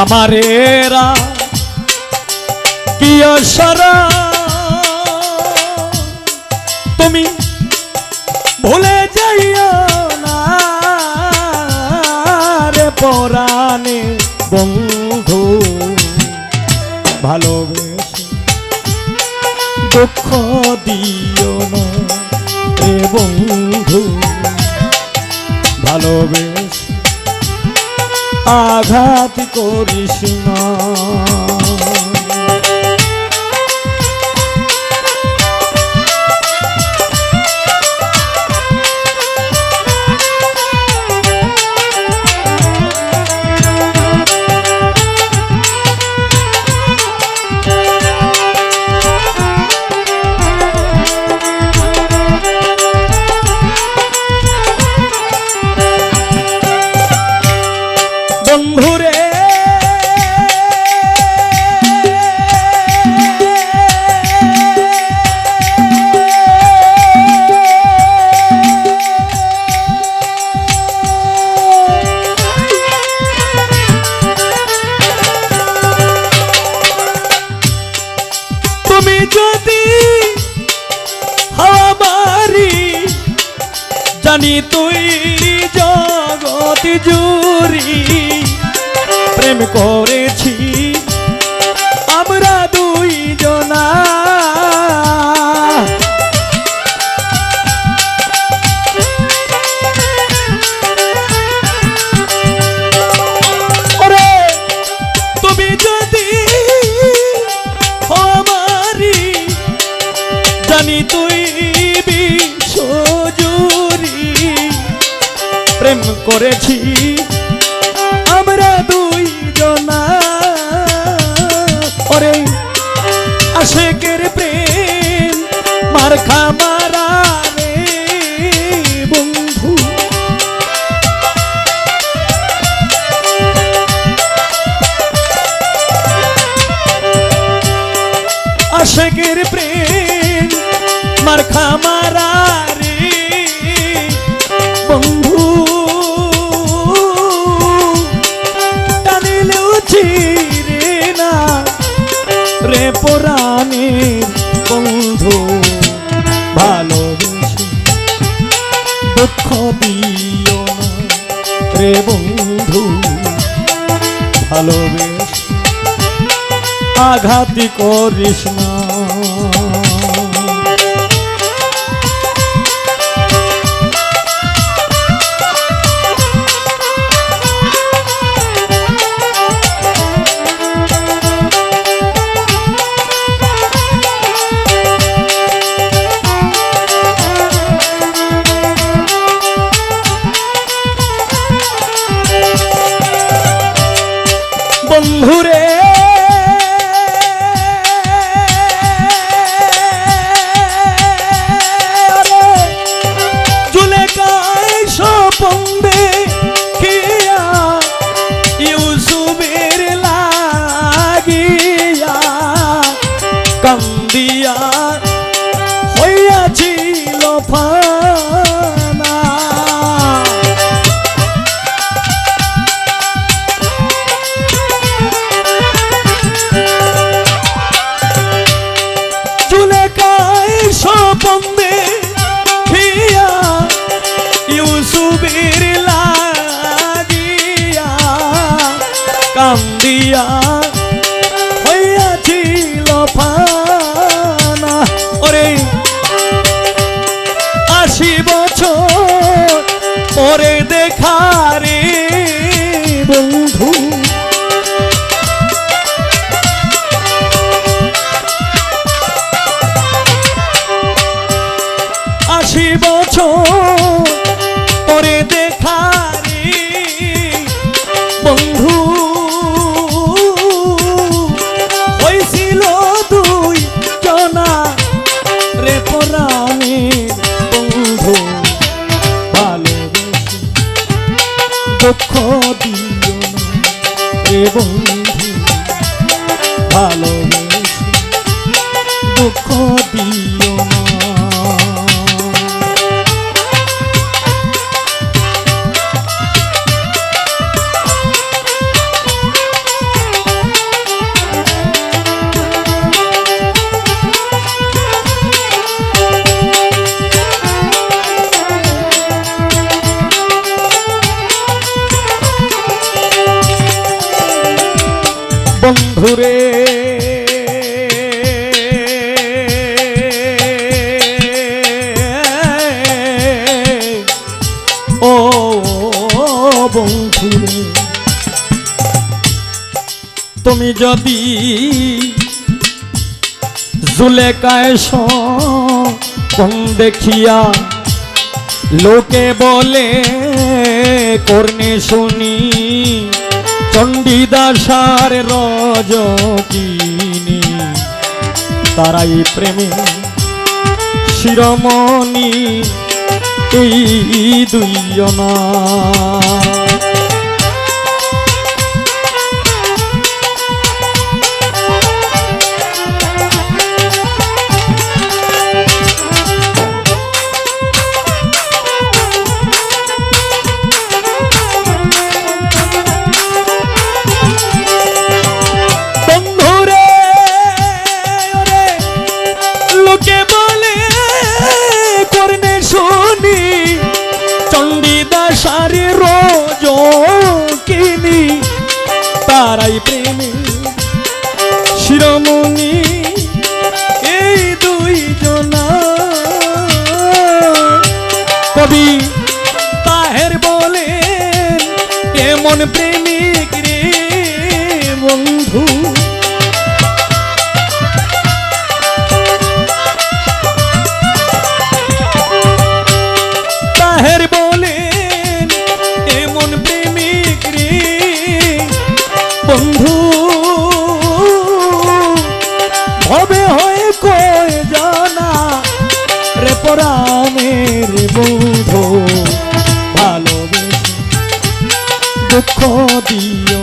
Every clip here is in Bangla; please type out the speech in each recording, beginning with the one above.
আমারেরা প্রিয় সারা, তুমি ভুলে যাইও না। রে পরাণে বন্ধু, ভালোবেসে, দুঃখ দিও না। রে বন্ধু, ভালোবেসে। আঘাত করিস না। জানি তুই জগৎ জুরি প্রেম করেছি আমরা দুই জনা জানি তুই করেছি। আমরা দুই জনা ওরে আশেকের প্রেম, মার খামারা রে বন্ধু। আশেকের প্রেম, মার খামারা পরাণের বন্ধু। ভালোবেসে দুঃখ দিও রে বন্ধু। ভালোবেসে আঘাত করিস না। বন্ধুরে কান্দিয়া হইয়াছিল ফানা। ওরে আশি বছর পরে দেখা বন্ধু। আশি বছর দিও যদি জুলেকায় কোন দেখিয়া লোকে বলে, কর্ণে শুনি, চণ্ডীদাসার রজকিনী তারাই প্রেমে শিরমণি, এই দুইজনা। তারাই প্রেমী শিরোমণি এই দুই জনা কবি তাহের বলে এমন প্রেমিক রে বন্ধু। দিও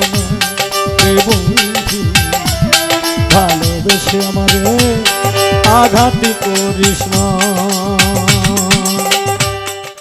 আঘাত করিস